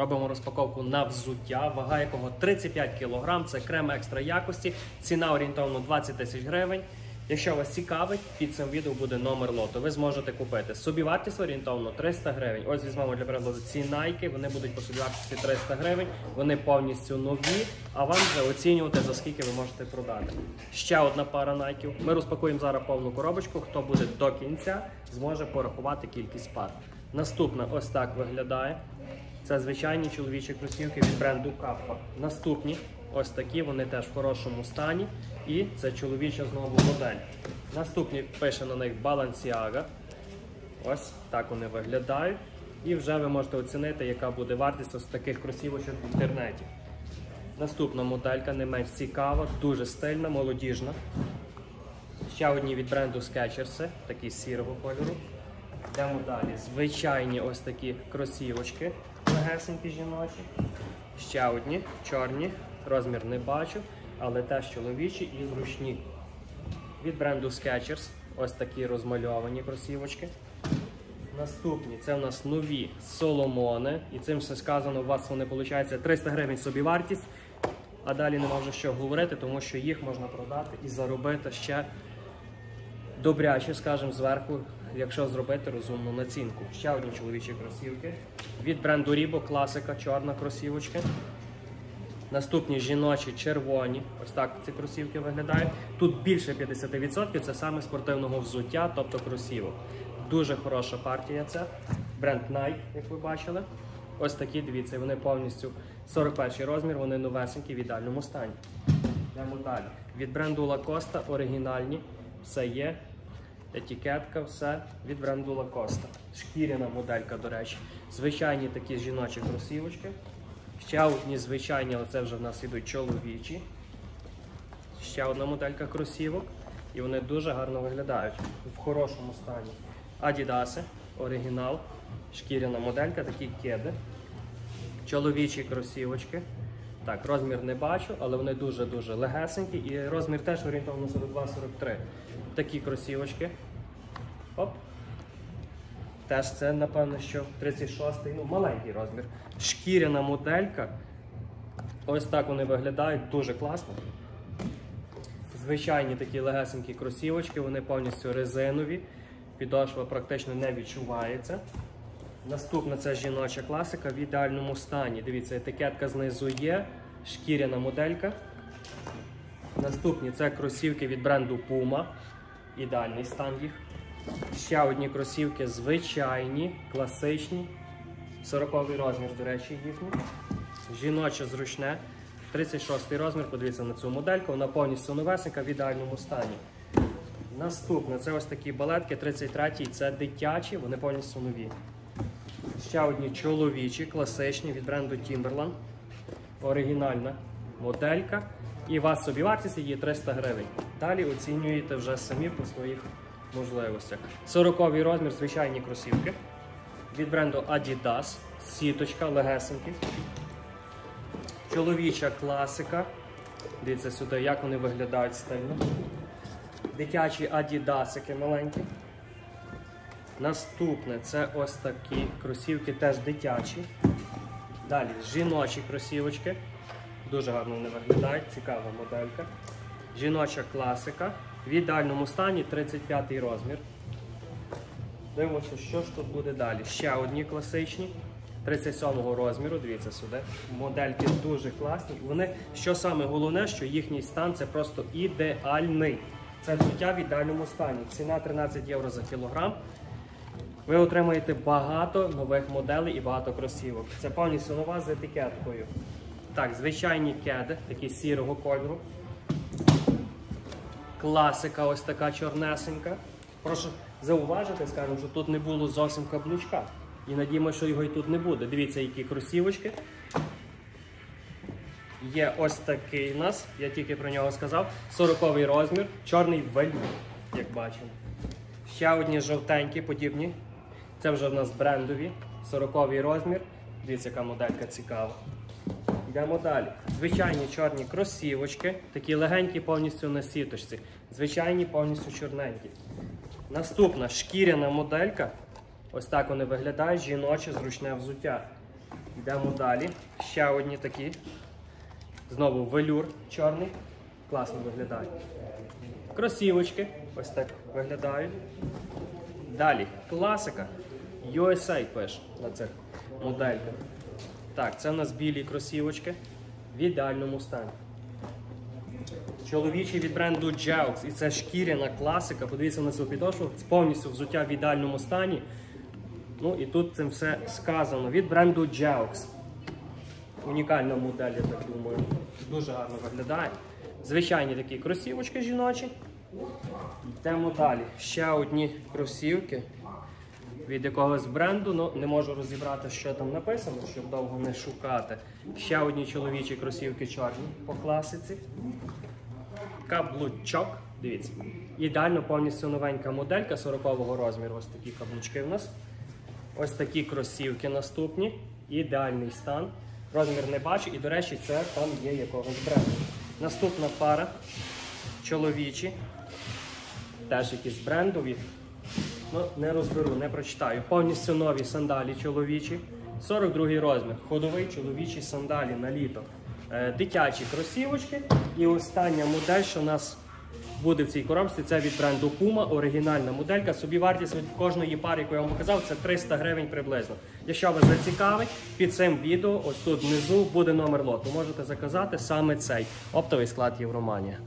Робимо розпаковку на взуття, вага якого 35 кг. Це крем екстра якості. Ціна орієнтовно 20 тисяч гривень. Якщо вас цікавить, під цим відео буде номер лоту. Ви зможете купити. Собівартість орієнтовно 300 гривень. Ось візьмемо для прикладу ці найки. Вони будуть по собівартості 300 гривень. Вони повністю нові. А вам вже оцінювати за скільки ви можете продати. Ще одна пара найків. Ми розпакуємо зараз повну коробочку. Хто буде до кінця, зможе порахувати кількість пар. Наступна ось так виглядає. Це звичайні чоловічі кросівки від бренду Kappa. Наступні ось такі, вони теж в хорошому стані. І це чоловіча знову модель. Наступні пише на них Balenciaga. Ось так вони виглядають. І вже ви можете оцінити, яка буде вартість ось таких кросівочок в інтернеті. Наступна моделька не менш цікава, дуже стильна, молодіжна. Ще одні від бренду Skechers, такі сірого кольору. Йдемо далі. Звичайні ось такі кросівочки, легесенькі жіночі. Ще одні чорні, розмір не бачу, але теж чоловічі і зручні. Від бренду Skechers ось такі розмальовані кросівочки. Наступні це у нас нові соломони. І цим все сказано, у вас вони виходить 300 гривень собі вартість. А далі нема вже що говорити, тому що їх можна продати і заробити ще добряче, скажімо, зверху, якщо зробити розумну націнку. Ще одні чоловічі кросівки. Від бренду Reebok класика, чорна кросівочка. Наступні жіночі червоні. Ось так ці кросівки виглядають. Тут більше 50% це саме спортивного взуття, тобто кросівок. Дуже хороша партія це. Бренд Nike, як ви бачили. Ось такі, дивіться, вони повністю 41 розмір, вони новесенькі в ідеальному стані. Йдемо далі. Від бренду Lacoste оригінальні. Все є. Етикетка, все від бренду Lacoste. Шкіряна моделька, до речі. Звичайні такі жіночі кросівочки. Ще одні звичайні, але це вже в нас йдуть чоловічі. Ще одна моделька кросівок. І вони дуже гарно виглядають в хорошому стані. Адідаси, оригінал, шкіряна моделька, такі кеди. Чоловічі кросівочки. Так, розмір не бачу, але вони дуже-дуже легесенькі і розмір теж орієнтовно 42-43. Такі кросівочки. Оп. Теж це, напевно, що 36-й, ну, маленький розмір. Шкіряна моделька. Ось так вони виглядають, дуже класно. Звичайні такі легесенькі кросівочки, вони повністю резинові. Підошва практично не відчувається. Наступна це жіноча класика в ідеальному стані. Дивіться, етикетка знизу є, шкіряна моделька. Наступні це кросівки від бренду Puma. Ідеальний стан їх. Ще одні кросівки звичайні, класичні. 40 розмір, до речі, їхній. Жіноче зручне. 36 розмір, подивіться на цю модельку, вона повністю новесенька в ідеальному стані. Наступне це ось такі балетки 33-й це дитячі, вони повністю нові. Ще одні чоловічі, класичні від бренду Timberland. Оригінальна моделька. І у вас собі вартість її 300 гривень. Далі оцінюєте вже самі по своїх можливостях. 40 розмір, звичайні кросівки. Від бренду Adidas. Сіточка, легесенькі. Чоловіча класика. Дивіться сюди, як вони виглядають стильно. Дитячі адідасики маленькі. Наступне це ось такі кросівки, теж дитячі. Далі жіночі кросівочки. Дуже гарно вони виглядають, цікава моделька. Жіноча класика. В ідеальному стані 35 розмір. Дивимося, що ж тут буде далі. Ще одні класичні. 37 розміру, дивіться сюди. Модельки дуже класні. Вони, що саме головне, що їхній стан це просто ідеальний. Це взуття в ідеальному стані. Ціна 13 євро за кілограм. Ви отримаєте багато нових моделей і багато кросівок. Це повністю нова з етикеткою. Так, звичайні кеди, такі сірого кольору. Класика ось така чорнесенька. Прошу зауважити, скажімо, що тут не було зовсім каблучка. І надіємо, що його і тут не буде. Дивіться, які кросівочки. Є ось такий у нас, я тільки про нього сказав. 40 розмір, чорний вельмут, як бачимо. Ще одні жовтенькі, подібні. Це вже в нас брендові, 40 розмір. Дивіться, яка моделька цікава. Йдемо далі. Звичайні чорні кросівочки, такі легенькі, повністю на сіточці. Звичайні, повністю чорненькі. Наступна шкіряна моделька. Ось так вони виглядають, жіноче зручне взуття. Йдемо далі. Ще одні такі. Знову велюр чорний. Класно виглядає. Кросівочки. Ось так виглядають. Далі. Класика. USA пише на цих модельках. Так, це у нас білі кросівочки в ідеальному стані. Чоловічий від бренду Jaux. І це шкіряна класика. Подивіться на цю підошву. Повністю взуття в ідеальному стані. Ну і тут цим все сказано. Від бренду Jaux. Унікальна модель, я так думаю. Дуже гарно виглядає. Звичайні такі кросівочки жіночі. Йдемо далі. Ще одні кросівки від якогось бренду. Ну, не можу розібрати, що там написано, щоб довго не шукати. Ще одні чоловічі кросівки чорні по класиці. Каблучок. Дивіться. Ідеально повністю новенька моделька 40-го розміру. Ось такі каблучки в нас. Ось такі кросівки наступні. Ідеальний стан. Розмір не бачу, і, до речі, це там є якогось бренду. Наступна пара. Чоловічі. Теж якісь брендові. Ну, не розберу, не прочитаю. Повністю нові сандалі чоловічі. 42 розмір. Ходовий чоловічий сандалі на літо. Е, дитячі кросівочки. І остання модель, що у нас буде в цій коробці, це від бренду Puma, оригінальна моделька. Собі вартість від кожної пари, яку я вам показав, це 300 гривень приблизно. Якщо вас зацікавить, під цим відео, ось тут внизу буде номер лоту. Можете заказати саме цей оптовий склад Євроманія.